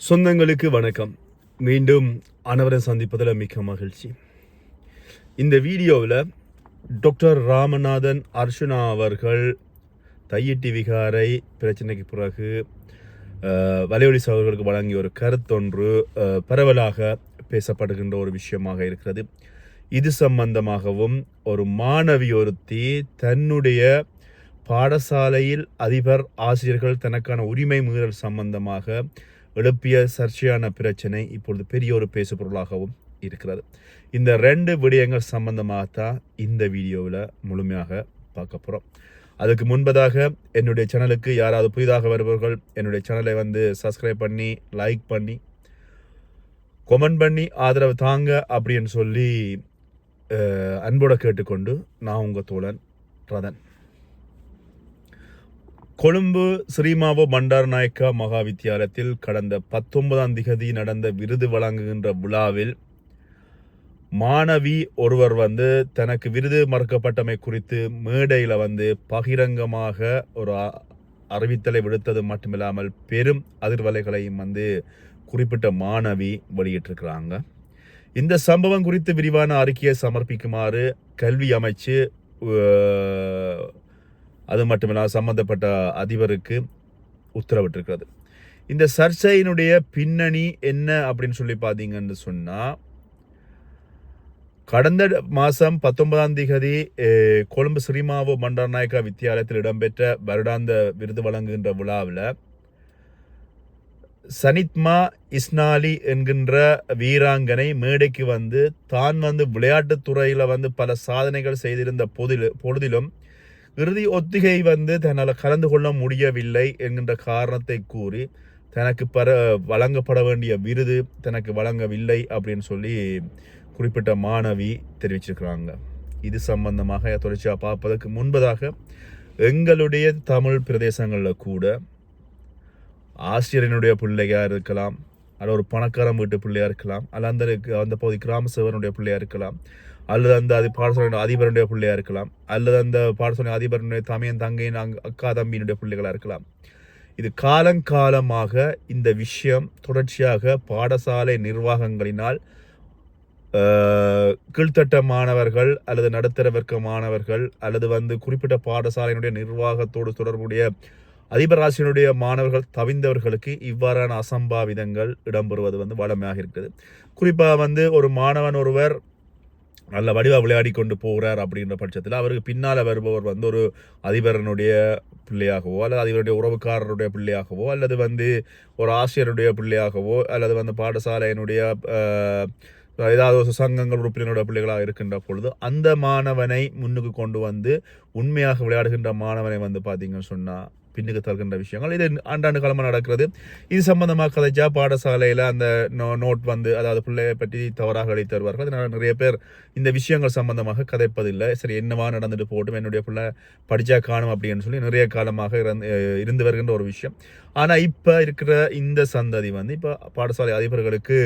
சொந்தங்களுக்கு வணக்கம். மீண்டும் அனைவரை சந்திப்பதில் மிக்க மகிழ்ச்சி. இந்த வீடியோவில் டாக்டர் ராமநாதன் அர்ஷனா அவர்கள் தையிட்டி விகாரை பிரச்சனைக்கு பிறகு அஹ், வலையொலி சகோதரர்களுக்கு வழங்கிய ஒரு கருத்தொன்று பரவலாக பேசப்படுகின்ற ஒரு விஷயமாக இருக்கிறது. இது சம்பந்தமாகவும் ஒரு மாணவி ஒருத்தி தன்னுடைய பாடசாலையில் அதிபர் ஆசிரியர்கள் தனக்கான உரிமை மீறல் சம்பந்தமாக எழுப்பிய சர்ச்சையான பிரச்சனை இப்பொழுது பெரிய ஒரு பேசுபொருளாகவும் இருக்கிறது. இந்த ரெண்டு விடயங்கள் சம்பந்தமாகத்தான் இந்த வீடியோவில் முழுமையாக பார்க்க போகிறோம் அதுக்கு முன்பதாக என்னுடைய சேனலுக்கு யாராவது புதிதாக வருபவர்கள் என்னுடைய சேனலை வந்து சப்ஸ்கிரைப் பண்ணி லைக் பண்ணி கொமெண்ட் பண்ணி ஆதரவு தாங்க அப்படின்னு சொல்லி அன்போடு அன்போட கேட்டுக்கொண்டு நான் உங்கள் தோழன் ரதன். கொழும்பு ஸ்ரீமாவோ பண்டார் நாயக்கா மகா வித்தியாலயத்தில் கடந்த பத்தொன்பதாம் திகதி நடந்த விருது வழங்குகின்ற விழாவில் மாணவி ஒருவர் வந்து தனக்கு விருது மறுக்கப்பட்டமை குறித்து மேடையில் வந்து பகிரங்கமாக ஒரு அறிவித்தலை விடுத்தது மட்டுமில்லாமல் பெரும் அதிர்வலைகளையும் வந்து குறிப்பிட்ட மாணவி வெளியிட்டிருக்கிறாங்க. இந்த சம்பவம் குறித்து விரிவான அறிக்கையை சமர்ப்பிக்குமாறு கல்வி அமைச்சு அது மட்டுமில்லாமல் சம்பந்தப்பட்ட அதிபருக்கு உத்தரவிட்டிருக்கிறது. இந்த சர்ச்சையினுடைய பின்னணி என்ன அப்படின்னு சொல்லி பார்த்தீங்கன்னு சொன்னால் கடந்த மாதம் பத்தொன்பதாம் தேதி கொழும்பு ஸ்ரீமாவு மண்டநாயக்கா வித்தியாலயத்தில் இடம்பெற்ற வருடாந்த விருது வழங்குகின்ற விழாவில் சனித்மா இஸ்னாலி என்கின்ற வீராங்கனை மேடைக்கு வந்து தான் வந்து விளையாட்டுத்துறையில் வந்து பல சாதனைகள் செய்திருந்த பொதில் பொழுதிலும் இறுதி ஒத்திகை வந்து தன்னால் கலந்து கொள்ள முடியவில்லை என்கின்ற காரணத்தை கூறி தனக்கு பர வழங்கப்பட வேண்டிய விருது தனக்கு வழங்கவில்லை அப்படின்னு சொல்லி குறிப்பிட்ட மாணவி தெரிவிச்சிருக்கிறாங்க. இது சம்பந்தமாக தொடர்ச்சியாக பார்ப்பதற்கு முன்பதாக எங்களுடைய தமிழ் பிரதேசங்களில் கூட ஆசிரியரினுடைய பிள்ளையாக இருக்கலாம் அல்ல ஒரு பணக்காரன் வீட்டு பிள்ளையாக இருக்கலாம் அல்ல அந்த அந்த பகுதி கிராம சேவனுடைய பிள்ளையாக இருக்கலாம் அல்லது அந்த அது பாடசாலையுடைய அதிபருடைய பிள்ளையாக இருக்கலாம். அல்லது அந்த பாடசாலை அதிபருடைய தமையன் தங்கையின் அங் அக்கா தம்பியினுடைய பிள்ளைகளாக இருக்கலாம். இது காலங்காலமாக இந்த விஷயம் தொடர்ச்சியாக பாடசாலை நிர்வாகங்களினால் கீழ்த்தட்ட மாணவர்கள் அல்லது நடுத்தர வர்க்க மாணவர்கள் அல்லது வந்து குறிப்பிட்ட பாடசாலையினுடைய நிர்வாகத்தோடு தொடர்புடைய அதிபர் மாணவர்கள் தவிந்தவர்களுக்கு இவ்வாறான அசம்பாவிதங்கள் இடம்பெறுவது வந்து வளமையாக இருக்குது. குறிப்பாக வந்து ஒரு மாணவன் ஒருவர் நல்ல வடிவாக விளையாடி கொண்டு போகிறார் அப்படின்ற பட்சத்தில் அவருக்கு பின்னால் வருபவர் வந்து ஒரு அதிபரனுடைய பிள்ளையாகவோ அல்லது அதிபருடைய உறவுக்காரருடைய பிள்ளையாகவோ அல்லது வந்து ஒரு ஆசிரியருடைய பிள்ளையாகவோ அல்லது வந்து பாடசாலையினுடைய ஏதாவது ஒரு சங்கங்கள் உறுப்பினருடைய பிள்ளைகளாக இருக்கின்ற பொழுது அந்த மாணவனை முன்னுக்கு கொண்டு வந்து உண்மையாக விளையாடுகின்ற மாணவனை வந்து பார்த்தீங்கன்னு சொன்னால் பின்னுக்கு தருகின்ற விஷயங்கள். இது ஆண்டாண்டு காலமாக நடக்கிறது. இது சம்பந்தமாக கதைச்சா பாடசாலையில் அந்த நோ நோட் வந்து அதாவது பிள்ளையை பற்றி தவறாக அளித்து தருவார்கள் அதனால் நிறைய பேர் இந்த விஷயங்கள் சம்பந்தமாக கதைப்பதில்லை. சரி என்னவா நடந்துட்டு போட்டும் என்னுடைய பிள்ளை படித்தா காணும் அப்படின்னு சொல்லி நிறைய காலமாக இருந்து இருந்து வருகின்ற ஒரு விஷயம். ஆனால் இப்போ இருக்கிற இந்த சந்ததி வந்து இப்போ பாடசாலை அதிபர்களுக்கு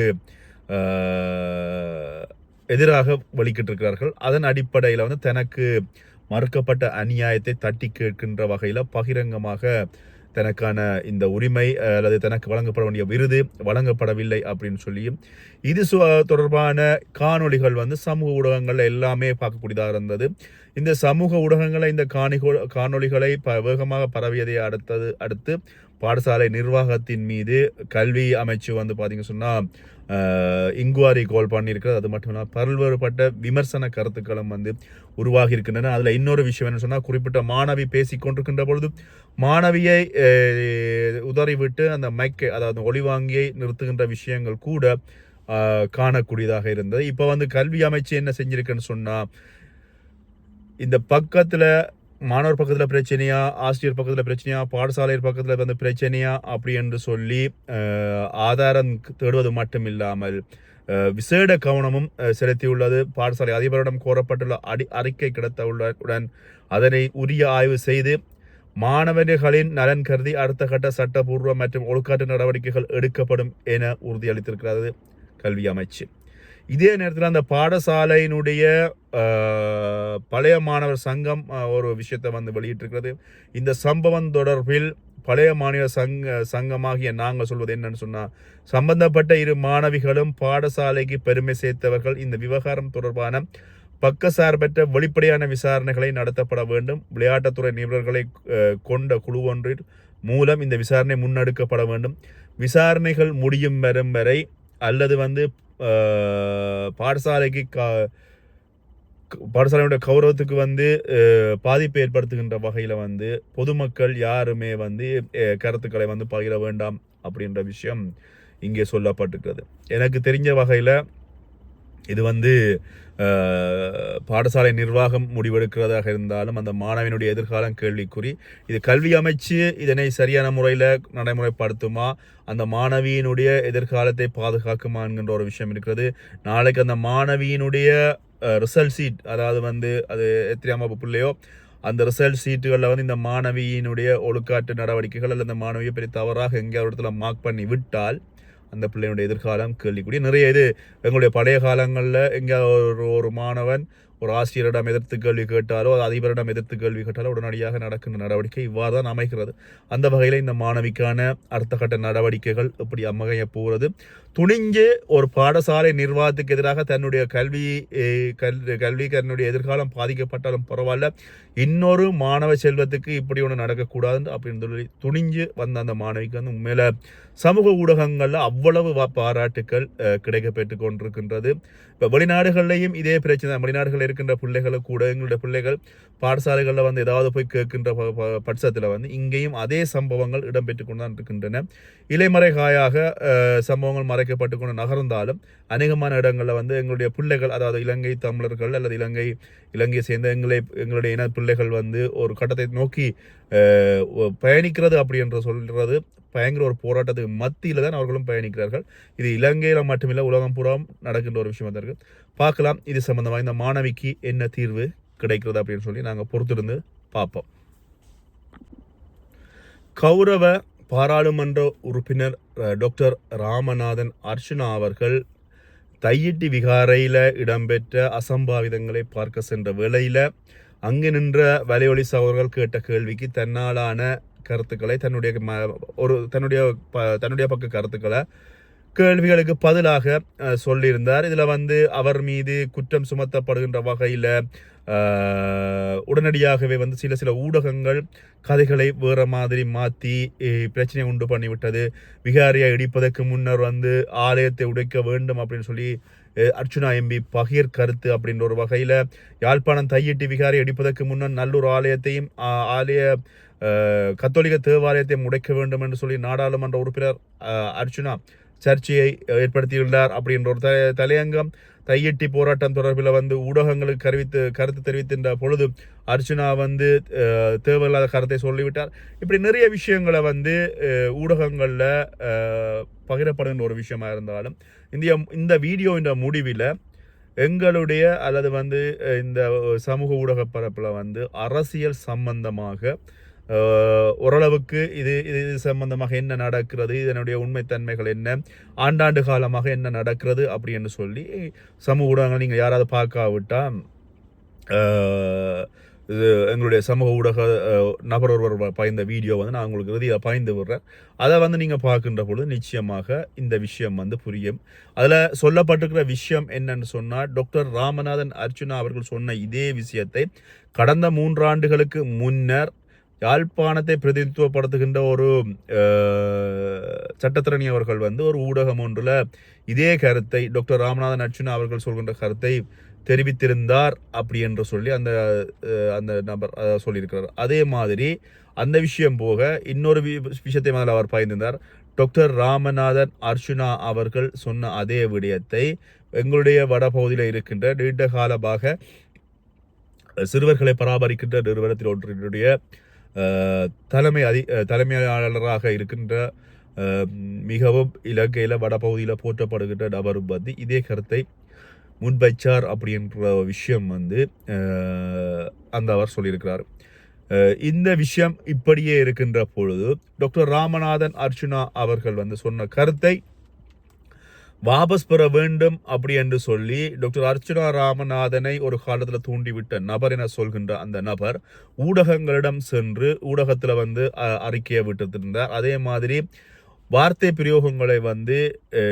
எதிராக வலிக்கிட்டு இருக்கிறார்கள். அதன் அடிப்படையில் வந்து தனக்கு மறுக்கப்பட்ட அநியாயத்தை தட்டி கேட்கின்ற வகையில் பகிரங்கமாக தனக்கான இந்த உரிமை அல்லது தனக்கு வழங்கப்பட வேண்டிய விருது வழங்கப்படவில்லை அப்படின்னு சொல்லியும் இது சு- தொடர்பான காணொளிகள் வந்து சமூக ஊடகங்கள் எல்லாமே பார்க்கக்கூடியதாக இருந்தது. இந்த சமூக ஊடகங்களை இந்த காணிகோ காணொளிகளை ப வேகமாக பரவியதை அடுத்தது அடுத்து பாடசாலை நிர்வாகத்தின் மீது கல்வி அமைச்சு வந்து பார்த்திங்க சொன்னால் இன்குவாரி கோல் பண்ணியிருக்கிறது. அது மட்டும் இல்லாமல் பல்வேறுபட்ட விமர்சன கருத்துக்களும் வந்து உருவாகி இருக்கின்றன அதில் இன்னொரு விஷயம் என்ன சொன்னால் குறிப்பிட்ட மாணவி பேசிக்கொண்டிருக்கின்ற பொழுது மாணவியை உதறிவிட்டு அந்த மைக்கை அதாவது ஒளிவாங்கியை நிறுத்துகின்ற விஷயங்கள் கூட காணக்கூடியதாக இருந்தது. இப்போ வந்து கல்வி அமைச்சு என்ன செஞ்சிருக்குன்னு சொன்னால் இந்த பக்கத்தில் மாணவர் பக்கத்தில் பிரச்சனையா ஆசிரியர் பக்கத்தில் பிரச்சனையா பாடசாலையர் பக்கத்தில் வந்து பிரச்சனையா அப்படி என்று சொல்லி ஆதாரம் தேடுவது மட்டும் இல்லாமல் விசேட கவனமும் செலுத்தியுள்ளது. பாடசாலை அதிபரிடம் கோரப்பட்டுள்ள அடி அறிக்கை கிடைத்தவுடன் அதனை உரிய ஆய்வு செய்து மாணவர்களின் நலன் கருதி அடுத்த கட்ட சட்டபூர்வ மற்றும் ஒழுக்காட்டு நடவடிக்கைகள் எடுக்கப்படும் என உறுதியளித்திருக்கிறது கல்வி அமைச்சு. இதே நேரத்தில் அந்த பாடசாலையினுடைய பழைய மாணவர் சங்கம் ஒரு விஷயத்தை வந்து வெளியிட்டிருக்கிறது. இந்த சம்பவம் தொடர்பில் பழைய மாநில சங்க சங்கமாகிய நாங்கள் சொல்வது என்னன்னு சொன்னால் சம்பந்தப்பட்ட இரு மாணவிகளும் பாடசாலைக்கு பெருமை சேர்த்தவர்கள். இந்த விவகாரம் தொடர்பான பக்கசார்பற்ற வெளிப்படையான விசாரணைகளை நடத்தப்பட வேண்டும். விளையாட்டுத்துறை நிபுணர்களை கொண்ட குழு ஒன்றின் மூலம் இந்த விசாரணை முன்னெடுக்கப்பட வேண்டும். விசாரணைகள் முடியும் வரும் வரை அல்லது வந்து பாடசாலைக்கு கா பாடசாலையுடைய கௌரவத்துக்கு வந்து பாதிப்பு ஏற்படுத்துகின்ற வகையில் வந்து பொதுமக்கள் யாருமே வந்து கருத்துக்களை வந்து பகிர வேண்டாம் அப்படின்ற விஷயம் இங்கே சொல்லப்பட்டிருக்கிறது. எனக்கு தெரிஞ்ச வகையில் இது வந்து பாடசாலை நிர்வாகம் முடிவெடுக்கிறதாக இருந்தாலும் அந்த மாணவனுடைய எதிர்காலம் கேள்விக்குறி. இது கல்வி அமைச்சு இதனை சரியான முறையில் நடைமுறைப்படுத்துமா? அந்த மாணவியினுடைய எதிர்காலத்தை பாதுகாக்குமா என்கின்ற ஒரு விஷயம் இருக்கிறது. நாளைக்கு அந்த மாணவியினுடைய ரிசல்ட் சீட் அதாவது வந்து அது எத்திரியாம பிள்ளையோ அந்த ரிசல்ட் சீட்டுகளில் வந்து இந்த மாணவியினுடைய ஒழுக்காட்டு நடவடிக்கைகள் அல்லது அந்த மாணவியை பெரிய தவறாக எங்கேயாவது ஒரு இடத்துல மார்க் பண்ணி விட்டால் அந்த பிள்ளையினுடைய எதிர்காலம் கேள்விக்குரிய. நிறைய இது எங்களுடைய பழைய காலங்களில் எங்கேயாவது ஒரு ஒரு மாணவன் ஒரு ஆசிரியரிடம் எதிர்த்து கேள்வி கேட்டாலோ அது அதிபரிடம் எதிர்த்து கேள்வி கேட்டாலோ உடனடியாக நடக்கின்ற நடவடிக்கை இவ்வாறு தான் அமைகிறது. அந்த வகையில் இந்த மாணவிக்கான அடுத்த கட்ட நடவடிக்கைகள் இப்படி அமைய போகிறது. துணிஞ்சு ஒரு பாடசாலை நிர்வாகத்துக்கு எதிராக தன்னுடைய கல்வி கல்வி கல்வி தன்னுடைய எதிர்காலம் பாதிக்கப்பட்டாலும் பரவாயில்ல. இன்னொரு மாணவ செல்வத்துக்கு இப்படி ஒன்று நடக்கக்கூடாது அப்படின்னு சொல்லி துணிஞ்சு வந்த அந்த மாணவிக்கு வந்து உண்மையில சமூக ஊடகங்களில் அவ்வளவு பாராட்டுக்கள் கிடைக்கப்பெற்று கொண்டிருக்கின்றது. இப்போ வெளிநாடுகள்லையும் இதே பிரச்சனை வெளிநாடுகளில் இருக்கின்ற பிள்ளைகளும் கூட எங்களுடைய பிள்ளைகள் பாடசாலைகளில் வந்து ஏதாவது போய் கேட்கின்ற ப- பட்சத்தில் வந்து இங்கேயும் அதே சம்பவங்கள் இடம்பெற்று கொண்டு தான் இருக்கின்றன இலைமறைகாயாக சம்பவங்கள் மறைக்கப்பட்டு கொண்டு நகர்ந்தாலும் அநேகமான இடங்களில் வந்து எங்களுடைய பிள்ளைகள் அதாவது இலங்கை தமிழர்கள் அல்லது இலங்கை இலங்கையை சேர்ந்த எங்களை எங்களுடைய இன பிள்ளைகள் வந்து ஒரு கட்டத்தை நோக்கி பயணிக்கிறது அப்படி என்று சொல்கிறது பயங்கர ஒரு போராட்டத்துக்கு மத்தியில் தான் அவர்களும் பயணிக்கிறார்கள். இது இலங்கையில் மட்டுமில்லை உலகம் பூராவும் நடக்கின்ற ஒரு விஷயமா தான் பார்க்கலாம் இது சம்மந்தமாக இந்த மாணவிக்கு என்ன தீர்வு கிடைக்கிறது அப்படின்னு சொல்லி நாங்கள் பொறுத்திருந்து பார்ப்போம். கௌரவ பாராளுமன்ற உறுப்பினர் டாக்டர் ராமநாதன் அர்ச்சனா அவர்கள் தையிட்டி விகாரையில் இடம்பெற்ற அசம்பாவிதங்களை பார்க்க சென்ற வேளையில் அங்கு நின்ற வலையொலி சகோதரர்கள் கேட்ட கேள்விக்கு தன்னாலான கருத்துக்களை தன்னுடைய ம- ஒரு தன்னுடைய ப- தன்னுடைய பக்க கருத்துக்களை கேள்விகளுக்கு பதிலாக சொல்லியிருந்தார். இதில் வந்து அவர் மீது குற்றம் சுமத்தப்படுகின்ற வகையில் உடனடியாகவே வந்து சில சில ஊடகங்கள் கதைகளை வேறு மாதிரி மாற்றி பிரச்சனை உண்டு பண்ணிவிட்டது. விகாரியை இடிப்பதற்கு முன்னர் வந்து ஆலயத்தை உடைக்க வேண்டும் அப்படின்னு சொல்லி அர்ச்சுனா எம்பி பகீர் கருத்து அப்படின்ற ஒரு வகையில் யாழ்ப்பாணம் தையிட்டி விகாரி இடிப்பதற்கு முன்னர் நல்லூர் ஆலயத்தையும் ஆலய கத்தோலிக்க தேவாலயத்தையும் முடைக்க வேண்டும் என்று சொல்லி நாடாளுமன்ற உறுப்பினர் அர்ச்சுனா சர்ச்சையை ஏற்படுத்தியுள்ளார் அப்படின்ற ஒரு த தலையங்கம் கையெட்டி போராட்டம் தொடர்பில் வந்து ஊடகங்களுக்கு கருவித்து கருத்து தெரிவித்தின்ற பொழுது அர்ச்சுனா வந்து தேவையில்லாத கருத்தை சொல்லிவிட்டார். இப்படி நிறைய விஷயங்களை வந்து ஊடகங்களில் பகிரப்படுகின்ற ஒரு விஷயமா இருந்தாலும் இந்திய இந்த வீடியோ இந்த முடிவில் எங்களுடைய அல்லது வந்து இந்த சமூக ஊடக பரப்பில் வந்து அரசியல் சம்பந்தமாக ஓரளவுக்கு இது இது இது சம்பந்தமாக என்ன நடக்கிறது இதனுடைய உண்மைத்தன்மைகள் என்ன ஆண்டாண்டு காலமாக என்ன நடக்கிறது அப்படின்னு சொல்லி சமூக ஊடகங்கள் நீங்கள் யாராவது பார்க்காவிட்டா இது எங்களுடைய சமூக ஊடக நபர் ஒருவர் பயந்த வீடியோ வந்து நான் உங்களுக்கு இறுதியாக பயந்து விடுறேன். அதை வந்து நீங்கள் பார்க்கின்ற பொழுது நிச்சயமாக இந்த விஷயம் வந்து புரியும். அதில் சொல்லப்பட்டிருக்கிற விஷயம் என்னன்னு சொன்னால் டாக்டர் ராமநாதன் அர்ச்சுனா அவர்கள் சொன்ன இதே விஷயத்தை கடந்த மூன்றாண்டுகளுக்கு முன்னர் யாழ்ப்பாணத்தை பிரதிநிதித்துவப்படுத்துகின்ற ஒரு சட்டத்திரணி அவர்கள் வந்து ஒரு ஊடகம் ஒன்றில் இதே கருத்தை டாக்டர் ராமநாதன் அர்ச்சுனா அவர்கள் சொல்கின்ற கருத்தை தெரிவித்திருந்தார் அப்படி என்று சொல்லி அந்த அந்த நபர் சொல்லியிருக்கிறார். அதே மாதிரி அந்த விஷயம் போக இன்னொரு விஷயத்தை முதல்ல அவர் பயந்திருந்தார் டாக்டர் ராமநாதன் அர்ச்சுனா அவர்கள் சொன்ன அதே விடயத்தை எங்களுடைய வடபகுதியில் இருக்கின்ற நீண்ட காலமாக சிறுவர்களை பராமரிக்கின்ற நிறுவனத்தில் ஒன்றினுடைய தலைமை அதி தலைமையாளராக இருக்கின்ற மிகவும் இலங்கையில் வடபகுதியில் போற்றப்படுகின்ற நபரும் வந்து இதே கருத்தை முன்வைச்சார் அப்படின்ற விஷயம் வந்து அந்த அவர் சொல்லியிருக்கிறார். இந்த விஷயம் இப்படியே இருக்கின்ற பொழுது டாக்டர் ராமநாதன் அர்ச்சுனா அவர்கள் வந்து சொன்ன கருத்தை வாபஸ் பெற வேண்டும் அப்படி என்று சொல்லி டாக்டர் அர்ச்சனா ராமநாதனை ஒரு காலத்தில் தூண்டிவிட்ட நபர் என சொல்கின்ற அந்த நபர் ஊடகங்களிடம் சென்று ஊடகத்தில் வந்து அறிக்கையை விட்டிருந்தார். அதே மாதிரி வார்த்தை பிரயோகங்களை வந்து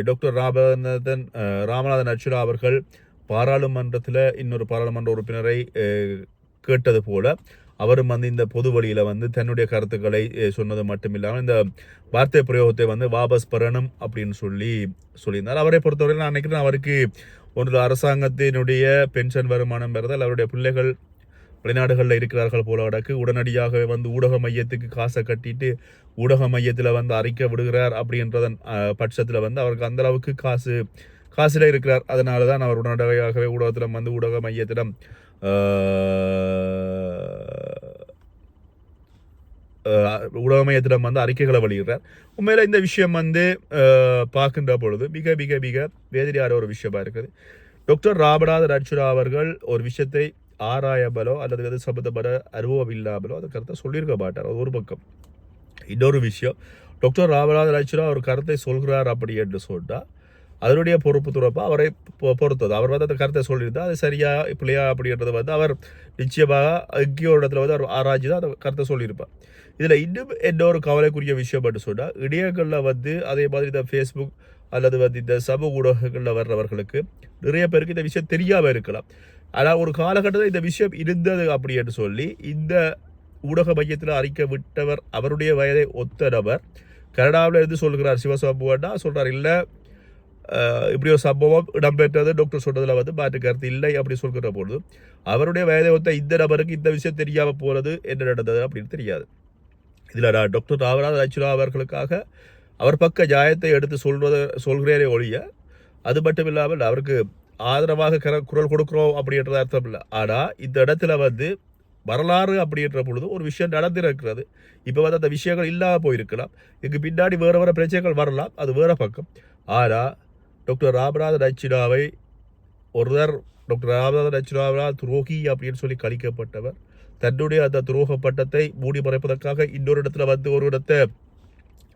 டாக்டர் ராமநாதன் ராமநாதன் அர்ச்சனா அவர்கள் பாராளுமன்றத்தில் இன்னொரு பாராளுமன்ற உறுப்பினரை கேட்டது போல அவரும் வந்து இந்த பொது வழியில் வந்து தன்னுடைய கருத்துக்களை சொன்னது மட்டும் இல்லாமல் இந்த வார்த்தை பிரயோகத்தை வந்து வாபஸ் பெறணும் அப்படின்னு சொல்லி சொல்லியிருந்தார். அவரை பொறுத்தவரையில் நான் நினைக்கிறேன் அவருக்கு ஒன்று அரசாங்கத்தினுடைய பென்ஷன் வருமானம் பெறுதல் அவருடைய பிள்ளைகள் வெளிநாடுகளில் இருக்கிறார்கள் போல கிடக்கு உடனடியாக வந்து ஊடக மையத்துக்கு காசை கட்டிட்டு ஊடக மையத்தில் வந்து அறிக்கை விடுகிறார் அப்படின்றதன் பட்சத்தில் வந்து அவருக்கு அந்தளவுக்கு காசு காசில் இருக்கிறார். அதனால தான் அவர் உடனடியாகவே ஊடகத்தில் வந்து ஊடக மையத்திடம் ஆஹ், ஊடக மையத்திடம் வந்து அறிக்கைகளை வெளியிடுறார். உண்மையில் இந்த விஷயம் வந்து பார்க்கின்ற பொழுது மிக மிக மிக வேதிரியான ஒரு விஷயமா இருக்குது. டாக்டர் ராபடாத ரட்சுரா அவர்கள் ஒரு விஷயத்தை ஆராயபலோ அல்லது எது சம்பந்தப்பட அனுபவம் இல்லாமலோ அந்த கருத்தை சொல்லியிருக்க மாட்டார். அது ஒரு பக்கம். இன்னொரு விஷயம் டாக்டர் ராமநாத ரட்சுரா ஒரு கருத்தை சொல்கிறார் அப்படி என்று சொன்னால் அதனுடைய பொறுப்பு துறப்பா அவரை பொ- பொறுத்தது. அவர் வந்து அந்த கருத்தை சொல்லியிருந்தால் அது சரியா பிள்ளையா அப்படின்றது வந்து அவர் நிச்சயமாக எங்கேயோ ஒரு இடத்துல வந்து அவர் ஆராய்ச்சி தான் அந்த கருத்தை சொல்லியிருப்பார். இதில் இன்னும் என்ன ஒரு கவலைக்குரிய விஷயம் மட்டும் சொன்னால் இடையங்களில் வந்து அதே மாதிரி இந்த ஃபேஸ்புக் அல்லது வந்து இந்த சமூக ஊடகங்களில் வர்றவர்களுக்கு நிறைய பேருக்கு இந்த விஷயம் தெரியாமல் இருக்கலாம். ஆனால் ஒரு காலகட்டத்தில் இந்த விஷயம் இருந்தது அப்படி என்று சொல்லி இந்த ஊடக மையத்தில் அறிக்கை விட்டவர் அவருடைய வயதை ஒத்த நபர் கனடாவில் இருந்து சொல்கிறார் சிவசாம்புவன்னா சொல்கிறார் இல்லை இப்படி ஒரு சம்பவம் இடம்பெற்றது டாக்டர் சொன்னதில் வந்து மாற்று கருத்து இல்லை அப்படி சொல்கிற பொழுது அவருடைய வயதை ஒத்த இந்த நபருக்கு இந்த விஷயம் தெரியாமல் போகிறது என்ன நடந்தது அப்படின்னு தெரியாது. இதில் நான் டாக்டர் ராமநாத அச்சுரா அவர்களுக்காக அவர் பக்க ஜாயத்தை எடுத்து சொல்வதை சொல்கிறேனே ஒழிய அது மட்டும் இல்லாமல் அவருக்கு ஆதரவாக கர குரல் கொடுக்குறோம் அப்படின்றது அர்த்தம் இல்லை. ஆனால் இந்த இடத்துல வந்து வரலாறு அப்படின்ற பொழுது ஒரு விஷயம் நடந்திருக்கிறது. இப்போ வந்து அந்த விஷயங்கள் இல்லாமல் போயிருக்கலாம். இதுக்கு பின்னாடி வேறு வேறு பிரச்சனைகள் வரலாம். அது வேறு பக்கம். ஆனால் டாக்டர் ராமநாத ரச்சினாவை ஒருவர் டாக்டர் ராமநாத ரச்சினாவால் துரோகி அப்படின்னு சொல்லி கழிக்கப்பட்டவர். தன்னுடைய அந்த துரோக பட்டத்தை மூடி மறைப்பதற்காக இன்னொரு இடத்துல வந்து ஒரு இடத்தை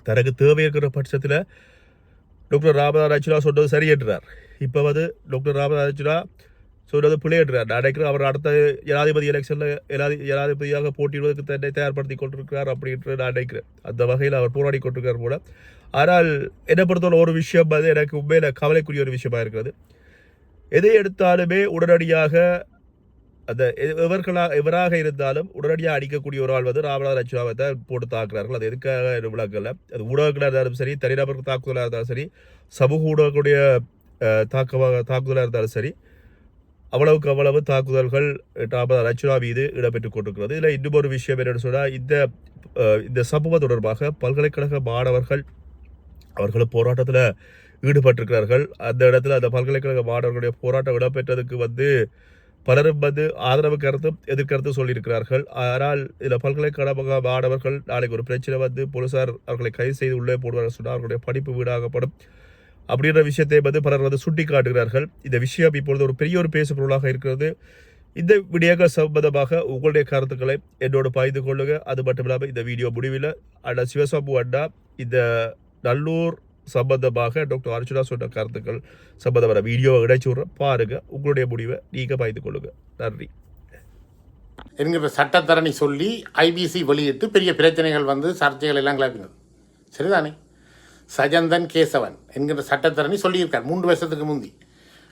தனக்கு தேவை இருக்கிற பட்சத்தில் டாக்டர் ராமநாத ரச்சினா சொன்னது சரி என்றார். இப்போ வந்து டாக்டர் ராமநாத ரச்சினா சொன்னது பிழை என்றார் நான் அவர் அடுத்த ஜனாதிபதி எலெக்ஷனில் ஜனாதி ஜனாதிபதியாக போட்டியிடுவதற்கு தன்னை தயார்படுத்தி கொண்டிருக்கிறார் அப்படின்ட்டு நான் நினைக்கிறேன். அந்த வகையில் அவர் போராடி கொண்டிருக்கார் போல. ஆனால் என்னை பொறுத்தவரை ஒரு விஷயம் அது எனக்கு உண்மையில் கவலைக்குரிய ஒரு விஷயமா இருக்கிறது. எதை எடுத்தாலுமே உடனடியாக அந்த எ- இவர்களாக இவராக இருந்தாலும் உடனடியாக அடிக்கக்கூடிய ஒரு ஆள் வந்து ராமநாத லட்சுமாவை தான் போட்டு தாக்குறார்கள். அது எதுக்காக விளக்கல. அது ஊடகங்களாக இருந்தாலும் சரி தனிநபர் தாக்குதலாக இருந்தாலும் சரி சமூக ஊடகங்களுடைய தாக்கமாக தாக்குதலாக இருந்தாலும் சரி அவ்வளவுக்கு அவ்வளவு தாக்குதல்கள் ராமநாத லட்சுமா மீது இடம்பெற்றுக் கொண்டிருக்கிறது. இதில் இன்னும் ஒரு விஷயம் என்னென்னு சொன்னால் இந்த இந்த சம்பவம் தொடர்பாக பல்கலைக்கழக மாணவர்கள் அவர்கள் போராட்டத்தில் ஈடுபட்டிருக்கிறார்கள். அந்த இடத்துல அந்த பல்கலைக்கழக மாணவர்களுடைய போராட்டம் இடம்பெற்றதுக்கு வந்து பலரும் வந்து ஆதரவு கருத்தும் எதிர்கருத்தும் சொல்லியிருக்கிறார்கள். ஆனால் இதில் பல்கலைக்கழக மாணவர்கள் நாளைக்கு ஒரு பிரச்சனை வந்து போலீசார் அவர்களை கைது செய்து உள்ளே போடுவார்கள் சொன்னால் அவர்களுடைய படிப்பு வீடாகப்படும் அப்படின்ற விஷயத்தை வந்து பலர் வந்து சுட்டி காட்டுகிறார்கள். இந்த விஷயம் இப்பொழுது ஒரு பெரிய ஒரு பேசு பொருளாக இருக்கிறது. இந்த விடியாக சம்பந்தமாக உங்களுடைய கருத்துக்களை என்னோடு பகிர்ந்து கொள்ளுங்க. அது மட்டும் இல்லாமல் இந்த வீடியோ முடிவில் அண்ணா சிவசாபு அண்ணா இந்த நல்லூர் சம்பந்தமாக டாக்டர் அர்ச்சுனா சொன்ன கருத்துக்கள் சம்பந்தமான வீடியோ விட்றேன். பாருங்க உங்களுடைய முடிவை நீங்கள் பகிர்ந்து கொள்ளுங்க. நன்றி. என்கிற சட்டத்தரணி சொல்லி ஐபிசி வெளியிட்டு பெரிய பிரச்சனைகள் வந்து சர்ச்சைகள் எல்லாம் கிளப்பினது சரிதானே? சஜந்தன் கேசவன் என்கிற சட்டத்தரணி சொல்லியிருக்கார். மூன்று வருஷத்துக்கு முந்தி.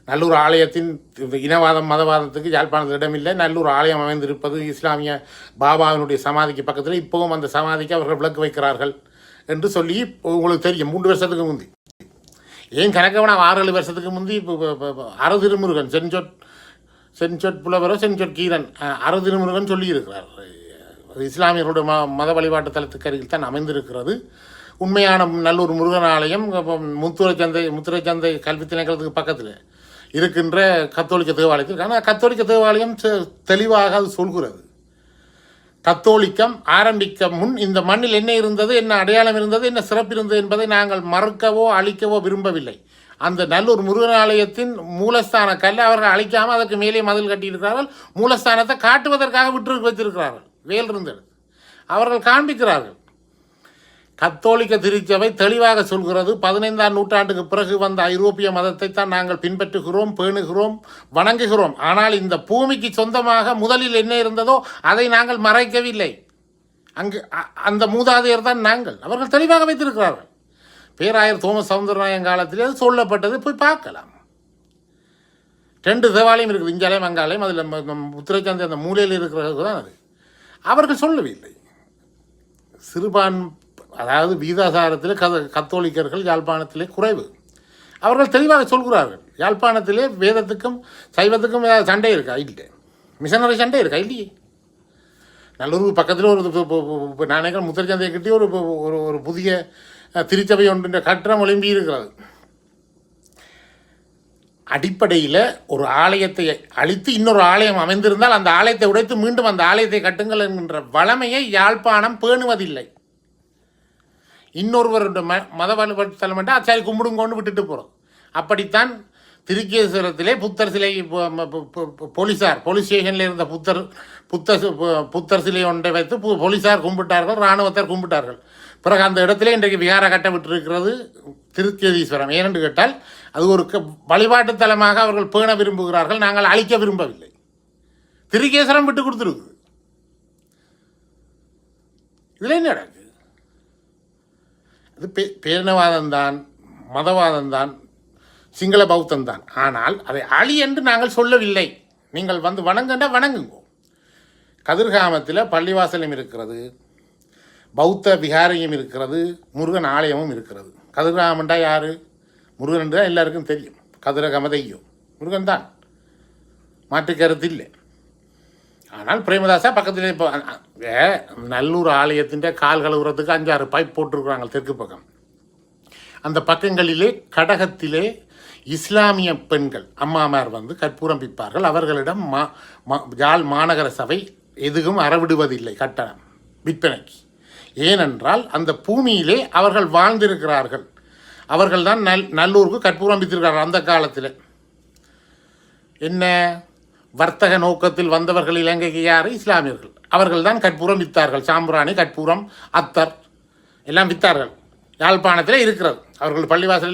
நல்லூர் ஆலயத்தின் இனவாதம் மதவாதத்துக்கு யாழ்ப்பாணத்தில் இடமில்லை. நல்லூர் ஆலயம் அமைந்திருப்பது இஸ்லாமிய பாபாவினுடைய சமாதிக்கு பக்கத்தில் இப்போவும் அந்த சமாதிக்கு அவர்கள் விளக்கு வைக்கிறார்கள் என்று சொல்லி உங்களுக்கு தெரியும். மூன்று வருஷத்துக்கு முந்தி. ஏன் கணக்கவனா ஆறு ஏழு வருஷத்துக்கு முந்தி இப்போ திருமுருகன் செஞ்சொட் செஞ்சொட் புலவரோ செஞ்சொட் கீரன் அஹ், திருமுருகன் சொல்லியிருக்கிறார். இஸ்லாமியர்களுடைய ம மத வழிபாட்டு தலத்துக்கு அருகில் தான் அமைந்திருக்கிறது. உண்மையான நல்லூர் முருகன் ஆலயம் முத்துரைச்சந்தை முத்துரை சந்தை முத்துரை சந்தை கல்வி திணைக்களத்துக்கு பக்கத்தில் இருக்கின்ற கத்தோலிக்க தேவாலயத்தில் ஆனால் கத்தோலிக்க தேவாலயம் தெளிவாக அது சொல்கிறது. கத்தோலிக்கம் ஆரம்பிக்க முன் இந்த மண்ணில் என்ன இருந்தது என்ன அடையாளம் இருந்தது என்ன சிறப்பு இருந்தது என்பதை நாங்கள் மறுக்கவோ அழிக்கவோ விரும்பவில்லை. அந்த நல்லூர் முருகன் ஆலயத்தின் மூலஸ்தான கல்லை அவர்கள் அழிக்காமல் அதற்கு மேலே மதில் கட்டியிருக்கிறார்கள். மூலஸ்தானத்தை காட்டுவதற்காக விட்டு வச்சிருக்கிறார்கள் வேல் இருந்தது. அவர்கள் காண்பிக்கிறார்கள். கத்தோலிக்க திருச்சபை தெளிவாக சொல்கிறது பதினைந்தாம் நூற்றாண்டுக்கு பிறகு வந்த ஐரோப்பிய மதத்தை தான் நாங்கள் பின்பற்றுகிறோம் பேணுகிறோம் வணங்குகிறோம். ஆனால் இந்த பூமிக்கு சொந்தமாக முதலில் என்ன இருந்ததோ அதை நாங்கள் மறைக்கவில்லை. அங்கு அ- அந்த மூதாதையர் தான் நாங்கள். அவர்கள் தெளிவாக வைத்திருக்கிறார்கள். பேராயர் தோமஸ் சவுந்தரநாயன் காலத்திலே அது சொல்லப்பட்டது. போய் பார்க்கலாம். ரெண்டு தேவாலயம் இருக்குது. இஞ்சாலயம் அங்காலயம் அதில் முத்திரைச்சந்தை அந்த மூலையில் இருக்கிறது தான் அது. அவர்கள் சொல்லவில்லை. சிறுபான் அதாவது வீதாசாரத்தில் கத கத்தோலிக்கர்கள் யாழ்ப்பாணத்திலே குறைவு. அவர்கள் தெளிவாக சொல்கிறார்கள். யாழ்ப்பாணத்திலே வேதத்துக்கும் சைவத்துக்கும் சண்டை இருக்கா? இல்லை. மிஷனரி சண்டை இருக்கா? இல்லையே. நல்லூருக்கு பக்கத்தில் ஒரு பு- பு- முத்திரச்சந்தையை கிட்டே ஒரு ஒரு ஒரு புதிய திருச்சபை ஒன்றின் கட்டணம் ஒளிம்பி இருக்கிறது. அடிப்படையில் ஒரு ஆலயத்தை அழித்து இன்னொரு ஆலயம் அமைந்திருந்தால் அந்த ஆலயத்தை உடைத்து மீண்டும் அந்த ஆலயத்தை கட்டுங்கள் என்கின்ற வளமையை யாழ்ப்பாணம் பேணுவதில்லை. இன்னொருவருடைய ம மத வலுப்படுத்தல் மட்டும் ஆச்சாரி கும்பிடுங்கோன்னு விட்டுட்டு போகிறோம் அப்படித்தான் திருக்கேஸ்வரத்திலே புத்தர் சிலை போலீஸார் போலீஸ் ஸ்டேஷனில் இருந்த புத்தர் புத்தர் பு- புத்தர் சிலை ஒன்றை வைத்து பு- போலீசார் கும்பிட்டார்கள் இராணுவத்தார் கும்பிட்டார்கள். பிறகு அந்த இடத்துல இன்றைக்கு விகார கட்ட விட்டிருக்கிறது திருக்கேதீஸ்வரம். ஏனென்று கேட்டால் அது ஒரு க- வழிபாட்டு தலமாக அவர்கள் பேண விரும்புகிறார்கள் நாங்கள் அழிக்க விரும்பவில்லை. திருக்கேஸ்வரம் விட்டு கொடுத்துருக்கு இதில் என்ன நடக்கு அது பே பேரினவாதம் தான் மதவாதம் தான் சிங்கள பௌத்தம் தான் ஆனால் அதை அழி என்று நாங்கள் சொல்லவில்லை. நீங்கள் வந்து வணங்குண்டா வணங்குங்கோ. கதிர்காமத்தில் பள்ளிவாசலும் இருக்கிறது பௌத்த விகாரியம் இருக்கிறது முருகன் ஆலயமும் இருக்கிறது. கதிர்காமண்டா யார்? முருகன் தான் எல்லாருக்கும் தெரியும். கதிரகம தெய்யம் முருகன் தான் மாற்று கருத்து இல்லை. ஆனால் பிரேமதாசா பக்கத்தில் இப்போ நல்லூர் ஆலயத்தின் கால் கழுவுறதுக்கு அஞ்சாறு பைப் போட்டிருக்கிறாங்க தெற்கு பக்கம். அந்த பக்கங்களிலே கடகத்திலே இஸ்லாமிய பெண்கள் அம்மாமார் வந்து கற்பூரம் பிப்பார்கள் அவர்களிடம் மா மா- யாழ் மாநகர சபை எதுவும் அறவிடுவதில்லை கட்டணம் விற்பனைக்கு. ஏனென்றால் அந்த பூமியிலே அவர்கள் வாழ்ந்திருக்கிறார்கள். அவர்கள் தான் நல் நல்லூருக்கு கற்பூரம் வித்திருக்கிறார்கள் அந்த காலத்தில். என்ன? வர்த்தக நோக்கத்தில் வந்தவர்கள் இலங்கைக்கு யார்? இஸ்லாமியர்கள். அவர்கள் தான் கற்பூரம் வித்தார்கள். சாம்பிராணி கற்பூரம் அத்தர் எல்லாம் வித்தார்கள். யாழ்ப்பாணத்தில் இருக்கிறது. அவர்கள் பள்ளிவாசலில்